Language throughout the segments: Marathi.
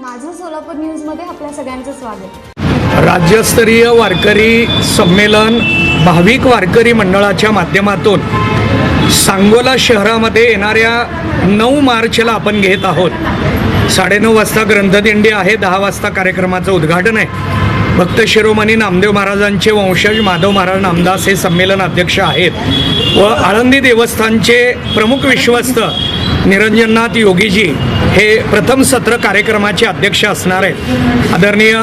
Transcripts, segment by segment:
माझं सोलापूर न्यूजमध्ये आपल्या सगळ्यांचं स्वागत. राज्यस्तरीय वारकरी संमेलन भाविक वारकरी मंडळाच्या माध्यमातून सांगोला शहरामध्ये येणाऱ्या नऊ मार्चला आपण घेत आहोत. साडेनऊ वाजता ग्रंथदिंडी आहे दहा वाजता कार्यक्रमाचं उद्घाटन आहे. भक्त शिरोमणी नामदेव महाराजांचे वंशज माधव महाराज नामदास हे संमेलन अध्यक्ष आहेत. व आळंदी देवस्थानचे प्रमुख विश्वस्त निरंजननाथ योगीजी हे प्रथम सत्र कार्यक्रमाचे अध्यक्ष असणार आहेत. आदरणीय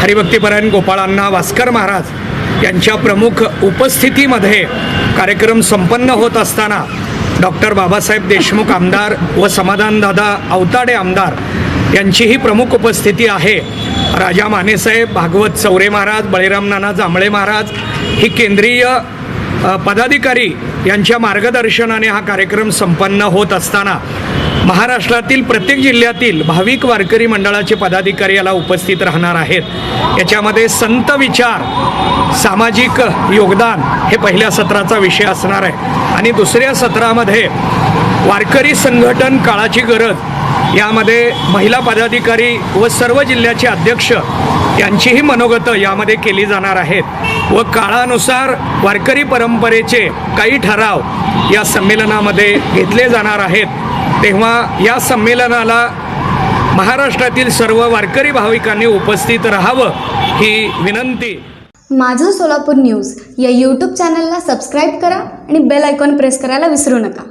हरिभक्तीपरायण गोपाळांना वास्कर महाराज यांच्या प्रमुख उपस्थितीमध्ये कार्यक्रम संपन्न होत असताना डॉक्टर बाबासाहेब देशमुख आमदार व समाधानदादा अवताडे आमदार यांचीही प्रमुख उपस्थिती आहे. राजा मानेसाहेब भागवत चौरे महाराज बळीराम नाना जांभळे महाराज ही केंद्रीय पदाधिकारी यांच्या मार्गदर्शनाने हा कार्यक्रम संपन्न होत असताना महाराष्ट्रातील प्रत्येक जिल्ह्यातील भाविक वारकरी मंडळाचे पदाधिकारी याला उपस्थित राहणार आहेत. याच्यामध्ये संत विचार सामाजिक योगदान हे पहिल्या सत्राचा विषय असणार आहे. आणि दुसऱ्या सत्रामध्ये वारकरी संघटन काळाची गरज यामध्ये महिला पदाधिकारी व सर्व जिल्ह्याचे अध्यक्ष यांचीही मनोगतं यामध्ये केली जाणार आहेत व काळानुसार वारकरी परंपरेचे काही ठराव या संमेलनामध्ये घेतले जाणार आहेत. तेव्हा या संमेलनाला महाराष्ट्रातील सर्व वारकरी भाविकांनी उपस्थित राहावं ही विनंती. माझं सोलापूर न्यूज या यूट्यूब चॅनलला सबस्क्राईब करा आणि बेल आयकॉन प्रेस करायला विसरू नका.